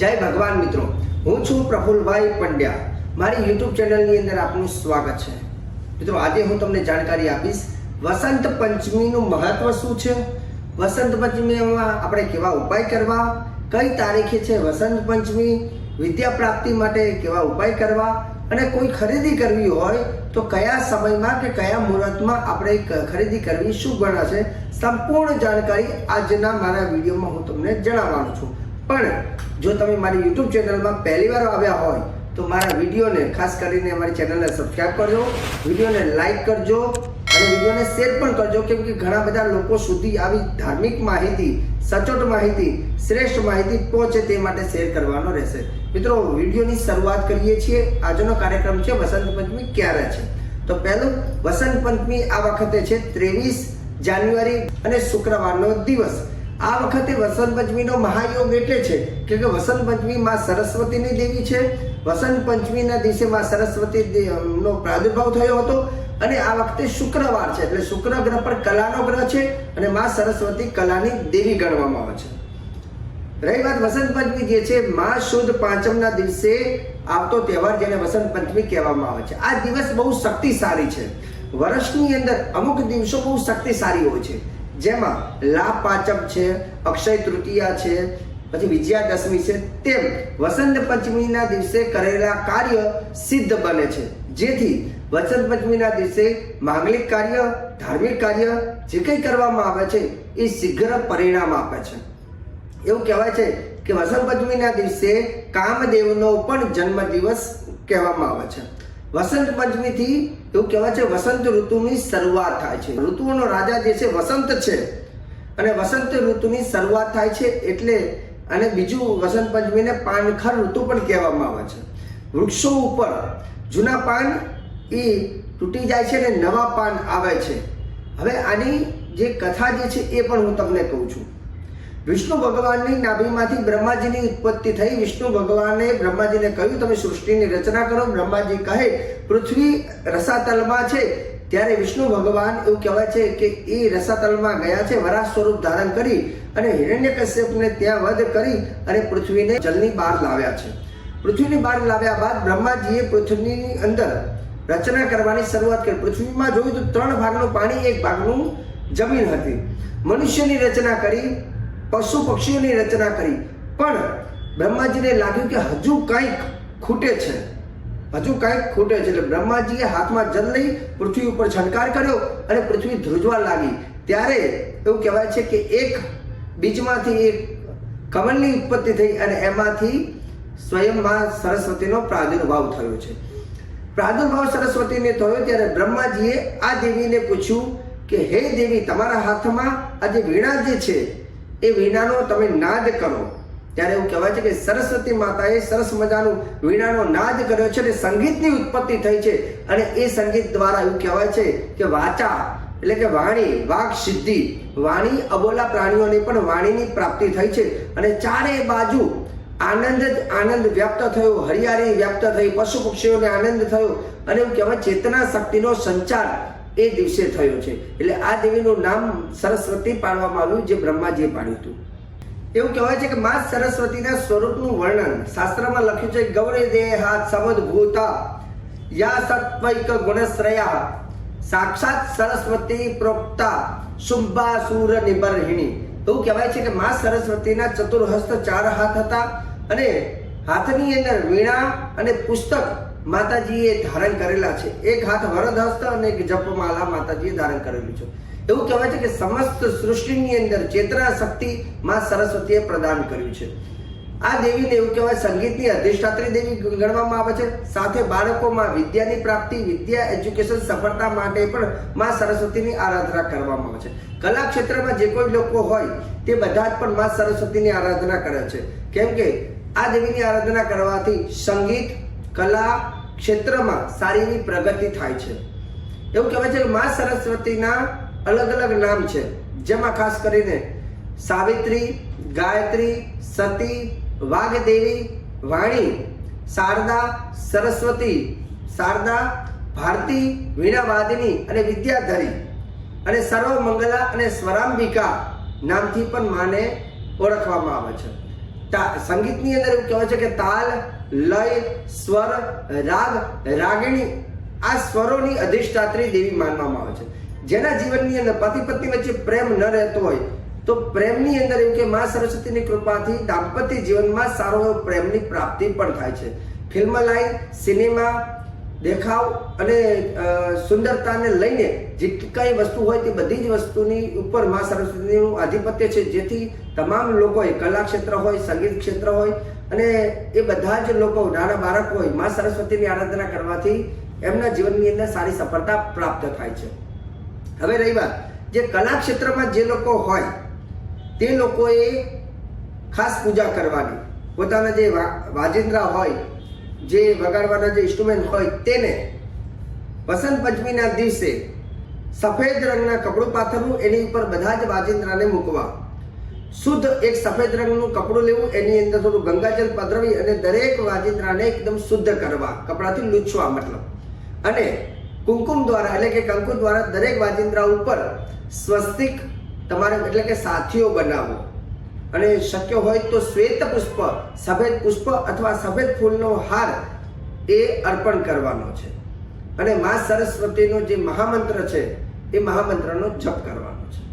જય ભગવાન મિત્રો. હું છું પ્રફુલભાઈ પંડ્યા. મારી યુટ્યુબ ચેનલની અંદર આપનું સ્વાગત છે. મિત્રો, આજે હું તમને જાણકારી આપીશ, વસંત પંચમીનું મહત્વ શું છે? વસંત પંચમીમાં આપણે કેવા ઉપાય કરવા? કઈ તારીખે છે વસંત પંચમી? વિદ્યા પ્રાપ્તિ માટે કેવા ઉપાય કરવા? અને કોઈ ખરીદી કરવી હોય, તો કયા સમયમાં કે કયા મુહૂર્તમાં આપણે ખરીદી કરવી, શું ગણાશે? સંપૂર્ણ જાણકારી આજના મારા વિડીયોમાં હું તમને જણાવવાનું છું. પણ જો તમે મારી યુટ્યુબ ચેનલમાં પહેલી વાર આવ્યા હોય, તો મારા વિડીયોને ખાસ કરીને મારી ચેનલને સબસ્ક્રાઈબ કરજો, વિડીયોને લાઇક કરજો અને વિડીયોને શેર પણ કરજો, કેમ કે ઘણા બધા લોકો સુધી આવી ધાર્મિક માહિતી, સચોટ માહિતી, શ્રેષ્ઠ માહિતી પહોંચે તે માટે શેર કરવાનો રહેશે. મિત્રો, વિડીયોની શરૂઆત કરીએ છીએ. આજનો કાર્યક્રમ છે વસંત પંચમી ક્યારે છે? તો પહેલું, વસંત પંચમી આ વખતે છે ત્રેવીસ જાન્યુઆરી અને શુક્રવારનો દિવસ. આ વખતે વસંત પંચમીનો મહાયોગ એટલે છે કે વસંત પંચમી માં સરસ્વતીની દેવી છે. વસંત પંચમીના દિવસે માં સરસ્વતી નો પ્રાદુર્ભાવ થયો હતો અને આ વખતે શુક્રવાર છે. એટલે શુક્ર ગ્રહ પર કલાનો ગ્રહ છે અને માં સરસ્વતી કલાની દેવી ગણવામાં આવે છે. રહી વાત વસંત પંચમી જે છે, મા શુદ્ધ પાંચમના દિવસે આવતો તહેવાર જેને વસંત પંચમી કહેવામાં આવે છે. આ દિવસ બહુ શક્તિશાળી છે. વર્ષની અંદર અમુક દિવસો બહુ શક્તિશાળી હોય છે. જેમાં લાભ પાંચમ છે, અક્ષય તૃતીયા છે, પછી વિજયાદશમી છે, તેમ વસંત પંચમીના દિવસે કરેલા કાર્ય સિદ્ધ બને છે. જેથી વસંત પંચમીના દિવસે માંગલિક કાર્ય, ધાર્મિક કાર્ય જે કંઈ કરવામાં આવે છે, એ શીઘ્ર પરિણામ આપે છે. એવું કહેવાય છે કે વસંત પંચમીના દિવસે કામદેવનો પણ જન્મદિવસ કહેવામાં આવે છે. વસંત પંચમીથી એવું કહેવાય છે વસંત ઋતુની શરૂઆત થાય છે. ઋતુઓનો રાજા જે છે વસંત છે. અને વસંત ઋતુની શરૂઆત થાય છે એટલે અને બીજું વસંત પંચમીને પાનખર ઋતુ પણ કહેવામાં આવે છે. વૃક્ષો ઉપર જૂના પાન એ તૂટી જાય છે અને નવા પાન આવે છે. હવે આની જે કથા જે છે એ પણ હું તમને કહું છું. વિષ્ણુ ભગવાનની નાભીમાંથી બ્રહ્માજીની ઉત્પત્તિ થઈ. વિષ્ણુ ભગવાને બ્રહ્માજીને કહ્યું, તમે સૃષ્ટિની રચના કરો. બ્રહ્માજી કહે, પૃથ્વી રસાતલમાં છે. ત્યારે વિષ્ણુ ભગવાન એવું કહેવાય છે કે એ રસાતલમાં ગયા છે વરા સ્વરૂપ ધારણ કરી અને હિરણ્યકશ્યપને ત્યાં વધ કરી અને પૃથ્વીને જલની બહાર લાવ્યા છે. પૃથ્વીની બહાર લાવ્યા બાદ બ્રહ્માજીએ પૃથ્વીની અંદર રચના કરવાની શરૂઆત કરી. પૃથ્વીમાં જોયું તો ત્રણ ભાગનું પાણી, એક ભાગનું જમીન હતી. મનુષ્યની રચના કરી પશુ પક્ષીઓની રચના કરી. પણ બ્રહ્માજીને લાગ્યું કે હજુ કંઈક ખૂટે છે. હજુ કંઈક ખૂટે છે. એટલે બ્રહ્માજીએ હાથમાં જલ લઈ પૃથ્વી ઉપર છંટકાર કર્યો અને પૃથ્વી ધ્રુજવા લાગી. ત્યારે એવું કહેવાય છે કે એક બીજમાંથી એક કમળની ઉત્પત્તિ થઈ અને એમાંથી સ્વયંમાં સરસ્વતીનો પ્રાદુર્ભાવ થયો છે. પ્રાદુર્ભાવ સરસ્વતીને થયો ત્યારે બ્રહ્માજીએ આ દેવીને પૂછ્યું કે, હે દેવી, તમારા હાથમાં આ જે વીણા જે છે એ વીણાનો તમે નાદ કરો. ત્યારે એવું કહેવાય છે કે સરસ્વતી માતાએ સરસ મજાનું વીણાનો નાદ કર્યો છે અને સંગીતની ઉત્પત્તિ થઈ છે. અને એ સંગીત દ્વારા એવું કહેવાય છે કે વાચા, એટલે કે વાણી, વાક સિદ્ધિ, વાણી અબોલા પ્રાણીઓને પણ વાણીની પ્રાપ્તિ થઈ છે. અને ચારે બાજુ આનંદ જ આનંદ વ્યાપ્ત થયો, હરિયાળી વ્યાપ્ત થઈ, પશુ પક્ષીઓને આનંદ થયો. અને એવું કહેવાય ચેતના શક્તિનો સંચાર એ દિવસે થયો છે. એટલે આ દેવીનું નામ સરસ્વતી પાડવામાં આવ્યું, જે બ્રહ્માજીએ પાડ્યું હતું. એવું કહેવાય છે કે મા સરસ્વતીના સ્વરૂપનું વર્ણન શાસ્ત્રમાં લખ્યું છે, ગૌરી હાથ સમદ ભૂતા યા સત્વૈક ગુણશ્રયા સાક્ષાત સરસ્વતી પ્રોક્તા શુભા સુર નિબરહિણી. એવું કહેવાય છે કે મા સરસ્વતીના ચતુર્હસ્ત ચાર હાથ હતા અને હાથની અંદર વીણા અને પુસ્તક માતાજીએ ધારણ કરેલા છે. એક હાથ વરદ હસ્ત અને એક જપમાલા માતાજીએ ધારણ કરેલું છે. એવું કહેવાય છે કે સમસ્ત સૃષ્ટિની અંદર ચેતના શક્તિ માં સરસ્વતીએ પ્રદાન કર્યું છે. આ દેવીને એવું કહેવાય સંગીતની અધિષ્ઠાત્રી દેવી ગણવામાં આવે છે. સાથે બાળકોમાં વિદ્યાની પ્રાપ્તિ, વિદ્યા એજ્યુકેશન સફળતા માટે પણ માં સરસ્વતીની આરાધના કરવામાં આવે છે. કલા ક્ષેત્રમાં જે કોઈ લોકો હોય, તે બધા જ પણ માં સરસ્વતીની આરાધના કરે છે. કેમ કે આ દેવીની આરાધના કરવાથી સંગીત કલા ક્ષેત્રમાં સારી એવી પ્રગતિ થાય છે. એવું કહેવાય છે કે મા સરસ્વતીના અલગ અલગ નામ છે. જેમાં ખાસ કરીને સાવિત્રી, ગાયત્રી, સતી, વાઘદેવી, વાણી, શારદા, સરસ્વતી, શારદા, ભારતી, વીણાવાદિની અને વિદ્યાધરી અને સર્વમંગલા અને સ્વરાંબિકા નામથી પણ માને ઓળખવામાં આવે છે. સંગીતની અંદર એવું કહેવાય છે કે તાલ લય, સ્વર, રાગ, રાગિણી આ સ્વરોની અધિષ્ઠાત્રી દેવી માનવામાં આવે છે. જેના જીવનની અંદર પતિ પત્ની વચ્ચે પ્રેમ ન રહેતો હોય, તો પ્રેમની અંદર એવું કે મા સરસ્વતીની કૃપાથી દાંપત્ય જીવનમાં સારો એવો પ્રેમની પ્રાપ્તિ પણ થાય છે. ફિલ્મ લાઈન, સિનેમા દેખાવ અને સુંદરતાને લઈને જેટલી કઈ વસ્તુ હોય તે બધી જ વસ્તુની ઉપર મા સરસ્વતીનું આધિપત્ય છે. જેથી તમામ લોકોએ કલા ક્ષેત્ર હોય, સંગીત ક્ષેત્ર હોય અને એ બધા જ લોકો, નાના બાળક હોય, મા સરસ્વતીની આરાધના કરવાથી એમના જીવનની અંદર સારી સફળતા પ્રાપ્ત થાય છે. હવે રહી વાત, જે કલા ક્ષેત્રમાં જે લોકો હોય, તે લોકોએ ખાસ પૂજા કરવાની. પોતાના જે વાજિંદ્રા હોય, જે વગાડવાના જે ઇન્સ્ટ્રુમેન્ટ હોય, તેને વસંત પંચમીના દિવસે સફેદ રંગના કપડું પાથરવું, એની ઉપર બધા જ વાજિંદ્રાને મૂકવા. શુદ્ધ એક સફેદ રંગનું કપડું લેવું, એની અંદર થોડું ગંગાજલ પધરવી અને દરેક વાજિંદ્રાને એકદમ શુદ્ધ કરવા, કપડાથી લૂછવા મતલબ. અને કુમકુમ દ્વારા, એટલે કે કંકુ દ્વારા દરેક વાજિંદ્રા ઉપર સ્વસ્તિક તમારે એટલે કે સાથીઓ બનાવો. અને શક્ય હોય તો શ્વેત પુષ્પ, સફેદ પુષ્પ અથવા સફેદ ફૂલનો હાર એ અર્પણ કરવાનો છે. અને મા સરસ્વતીનો જે મહામંત્ર છે, એ મહામંત્રનો જપ કરવાનો છે.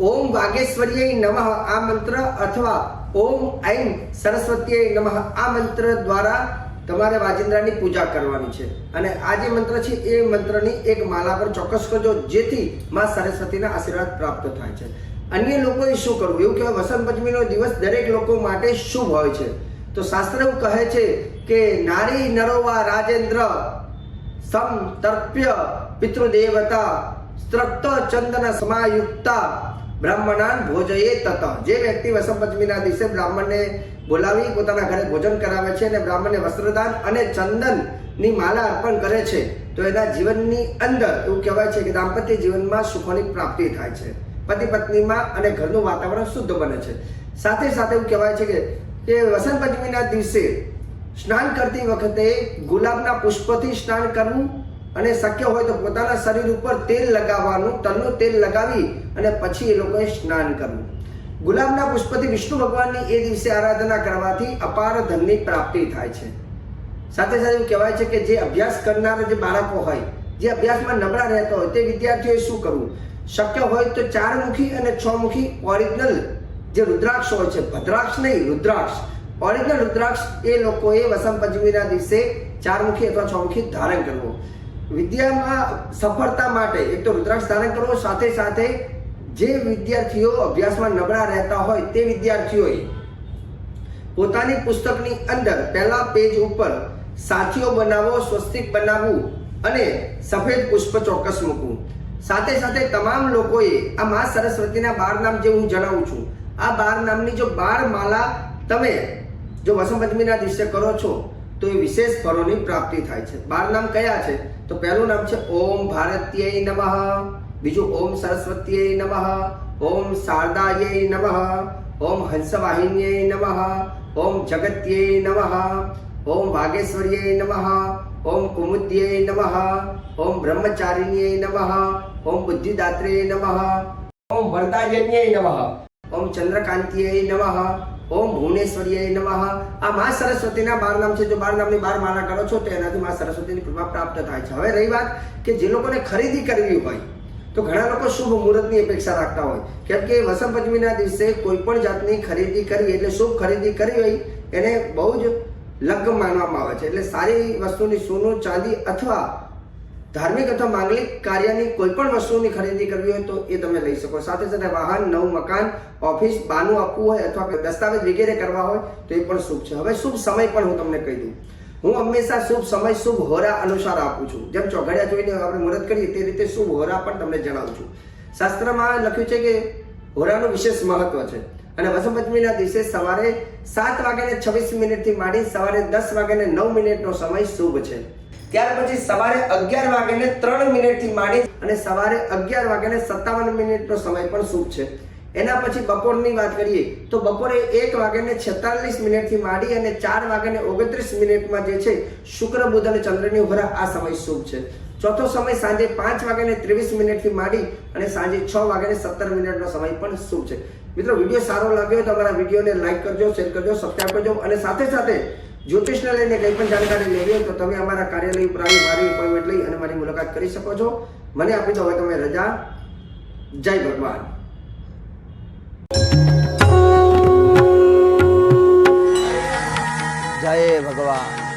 ઓમ વાગેશ્વર્ય નમઃ આ મંત્ર અથવા ઓમ ઐમ સરસ્વતીય નમઃ આ મંત્ર દ્વારા તમારે વાજિંદ્રાની પૂજા કરવાની છે. અને આ જે મંત્ર છે, એ મંત્રની એક માલા પર ચોક્કસ કરજો, જેથી માં સરસ્વતીના આશીર્વાદ પ્રાપ્ત થાય છે. અન્ય લોકોએ શું કરવું? એવું કહેવાય, વસંત પંચમીનો દિવસ દરેક લોકો માટે શુભ હોય છે. તો શાસ્ત્ર એવું કહે છે કે, નારી નરોવા રાજેન્દ્ર સમ તર્પ્ય પિતૃદેવતા સ્ત્રક્ત ચંદન સમાયુક્તા બ્રાહ્મણાન ભોજયે તત. જે વ્યક્તિ વસંત પંચમીના દિવસે બ્રાહ્મણને બોલાવી પોતાના ઘરે ભોજન કરાવે છે અને બ્રાહ્મણને વસ્ત્રદાન અને ચંદનની માલા અર્પણ કરે છે, તો એના જીવનની અંદર એવું કહેવાય છે કે દાંપત્ય જીવનમાં સુખોની પ્રાપ્તિ થાય છે. પતિ પત્નીમાં અને ઘરનું વાતાવરણ શુદ્ધ બને છે. સાથે સાથે એવું કહેવાય છે કે કે વસંત પંચમીના દિવસે સ્નાન કરતી વખતે ગુલાબના પુષ્પથી સ્નાન કરવું અને શક્ય હોય તો પોતાના શરીર ઉપર તેલ લગાવવાનું, તલનું તેલ લગાવી અને પછી એ લોકોએ સ્નાન કરવું. ગુલાબના પુષ્પથી વિષ્ણુ ભગવાનની એ દિવસે આરાધના કરવાથી અપાર ધનની પ્રાપ્તિ થાય છે. સાથે સાથે એવું કહેવાય છે કે જે અભ્યાસ કરનારા જે બાળકો હોય, જે અભ્યાસમાં નબળા રહેતા હોય, તે વિદ્યાર્થીઓએ શું કરવું? શક્ય હોય તો ચાર મુખી અને છ મુખી ઓરિજિનલ જે રુદ્રાક્ષ હોય છે, ભદ્રાક્ષ નહીં, રુદ્રાક્ષ. ઓરિજિનલ રુદ્રાક્ષ એ લોકોએ વસંત પંચમીના દિવસે ચાર મુખી અથવા છ મુખી ધારણ કરવો. વિદ્યામાં સફળતા માટે એક તો રુદ્રાક્ષ ધારણ કરવો સાથે સાથે જે વિદ્યાર્થીઓ અભ્યાસમાં નબળા રહેતા હોય તે વિદ્યાર્થીઓએ પોતાની પુસ્તકની અંદર પહેલા પેજ ઉપર સાથીઓ બનાવો, સ્વસ્તિક બનાવવું અને સફેદ પુષ્પ ચોક્કસ મૂકવું. સાથે સાથે તમામ લોકોએ આ મા સરસ્વતીના બાર નામ જે હું જણાવું છું, આ બાર નામની જો બાર માલા તમે જો વસંત પંચમીના દિવસે કરો છો, તો એ વિશેષ ફળોની પ્રાપ્તિ થાય છે. બાર નામ કયા છે? તો પહેલું નામ છે ઓમ ભારતીય નમઃ, બીજું ઓમ સરસ્વતીય નમઃ, ઓમ શારદાય નમઃ, ઓમ હંસવાહિન્યે નમઃ, ઓમ જગત્યે નમઃ, ઓમ વાગેશ્વર્યે નમઃ, ઓમ કુમુદ્યે નમઃ, ઓમ બ્રહ્મચારિણ્યે નમઃ, ઓમ બુદ્ધિદાત્રે નમઃ, ઓમ વરદાયન્યે નમઃ. ઓમ ચંદ્રકાંતિય નમઃ, ઓમ ભુવનેશ્વરીય નમઃ. આ મા સરસ્વતીના બાર નામ છે. જો બાર નામની બાર માળા કરો છો, તો એનાથી મા સરસ્વતીની કૃપા પ્રાપ્ત થાય છે. હવે રહી વાત કે જે લોકોને ખરીદી કરવી હોય, તો ઘણા લોકો શુભ મુહૂર્તની અપેક્ષા રાખતા હોય. કેમ કે વસંત પંચમીના દિવસે કોઈ પણ જાતની ખરીદી કરવી એટલે શુભ ખરીદી કરવી હોય, એને બહુ જ લગ્ન માનવામાં આવે છે. એટલે સારી વસ્તુની સોનું, ચાંદી અથવા ધાર્મિક અથવા માંગલિક કાર્યની કોઈ પણ વસ્તુની ખરીદી કરવી હોય તો એ તમે લઈ શકો. સાથે સાથે વાહન, નવું મકાન, ઓફિસ, બાનું આપવું હોય અથવા દસ્તાવેજ વગેરે કરવા હોય તો એ પણ શુભ છે. હવે શુભ સમય પણ હું તમને કહી દઉં. હું હંમેશા શુભ સમય, શુભ હોરા અનુસાર આપું છું. જેમ ચોઘડિયા જોઈને આપણે મુહૂર્ત કરીએ તે રીતે શુભ હોરા પણ તમને જણાવું છું. શાસ્ત્રમાં લખ્યું છે કે હોરાનું વિશેષ મહત્વ છે. અને વસંતપંચમીના દિવસે સવારે સાત વાગ્યાને છવ્વીસ મિનિટથી માંડી સવારે દસ વાગ્યાને નવ મિનિટનો સમય શુભ છે. ત્યાર પછી સવારે અગિયાર વાગ્યાને ત્રણ મિનિટથી માંડી અને સવારે અગિયાર વાગ્યાને સત્તાવન મિનિટનો સમય પણ શુભ છે. એના પછી બપોરની વાત કરીએ તો બપોરે એક વાગે ને છેતાલીસ મિનિટથી માંડી અને ચાર વાગ્યાને ઓગણત્રીસ મિનિટમાં જે છે શુક્ર, બુધ અને ચંદ્રની ઉભરા આ સમય શુભ છે. ચોથો સમય સાંજે પાંચ વાગ્યાને ત્રેવીસ મિનિટથી માંડી અને સાંજે છ વાગ્યાને સત્તર મિનિટનો સમય પણ શુભ છે. મિત્રો, વીડિયો સારો લાગ્યો તો અમારા વિડીયોને લાઈક કરજો શેર કરજો સબસ્ક્રાઈબ કરજો અને સાથે સાથે જ્યોતિષને લઈને કંઈ પણ જાણકારી લેવી હોય તો તમે અમારા કાર્યાલય ઉપર મારી એપોઇન્ટમેન્ટ લઈ અને મારી મુલાકાત કરી શકો છો. મને આપી દો હવે તમે રજા. જય ભગવાન. જય ભગવાન.